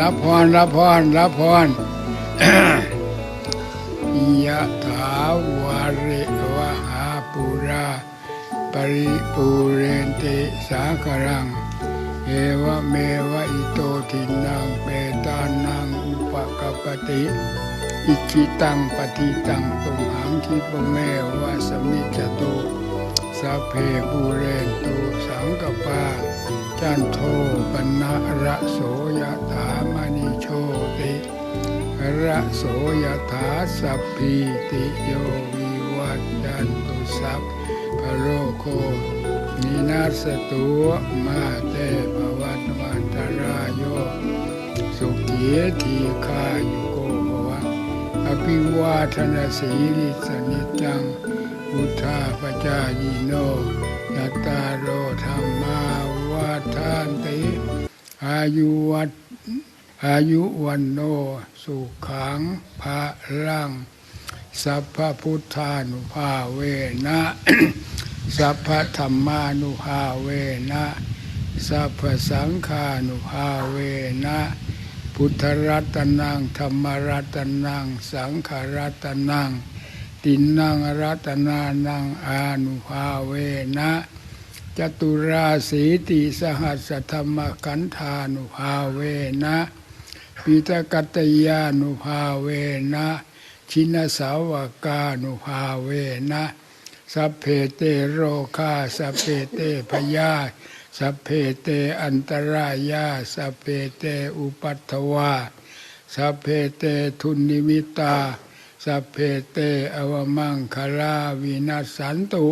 รับพรรับพรรับพรยะถาวาริวหาปุราปริปูเรนติสาครัง เอวเมวะอิโตทินังเปตานังอุปกปปติ อิจิตังปฏิตังตุมหังคิปเมวะสมิจตุสัพเพปูเรนตุสังกปาจันโทปน ระโสยถามณิโชติระโสยถาสัพพิติโยวิวัจจันตุสัพพะโรโคนินาสตุมาเตภวัตวันตรายโยสุขีทีคายุโกภวะอภิวาทนาสีลิสนิจัง พุทธาปจายโน อายุวัตอายุวันโนสุขังภาลังสัพพพุทธานุภาเวนะ สัพพธรรมานุภาเวนะ สัพพสังฆานุภาเวนะ พุทธรัตนังธรรมรัตนัง สังฆรัตนัง ตินนังรัตนานังอานุภาเวนะ จตุราสีติสหัสธรรมขันธานุภาเวนะปิตกัตยานุภาเวนะชินสาวกานุภาเวนะสัพเพเตโรคาสัพเพเตพยาสัพเพเตอันตรายาสัพเพเตอุปัตถวาสัพเพเตทุนิมิตาสัพเพเตอวมังคลาวินัสสันตุ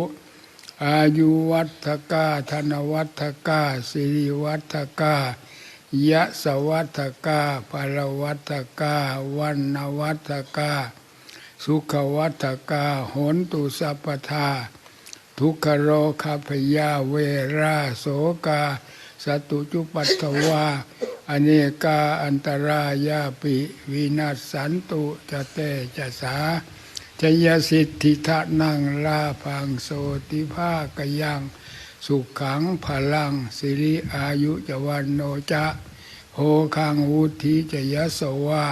อายุวัฏกา ธนวัฏกา สิริวัฏกายะสวัฏกาภรวัฏกา วันนวัฏกา สุขวัฏกาหนตุสัพพทา ทุกขโรคาพยาเวราโสกา สตุจุปัตถวา อเนกาอันตรายาปิ วินาสันตุจะเตจะสา ชยสิทธิทะนังลาพังโสติภากยัง สุขังพลัง สิริอายุจวันโนจะโหคังวุธิจยสวา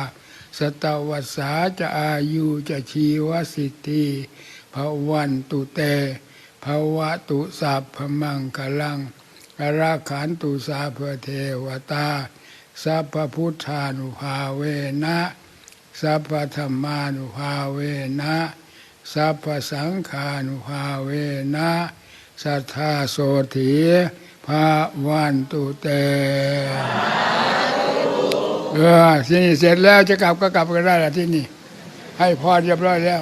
สตวัสาจะอายุจะชีวสิทธิภวันตุเตภวะตุสัพพมังคลังอราขันตุสาเพเทวตาสัพพพุทธานุภาเวนะ สัพพธรรมานุภาเวนะสัพพสังขานุภาเวนะสัทธาโสถีภาวันตุเตเออที่นี่เสร็จแล้วจะกลับก็กลับกันได้ละที่นี่ ให้พรเรียบร้อยแล้ว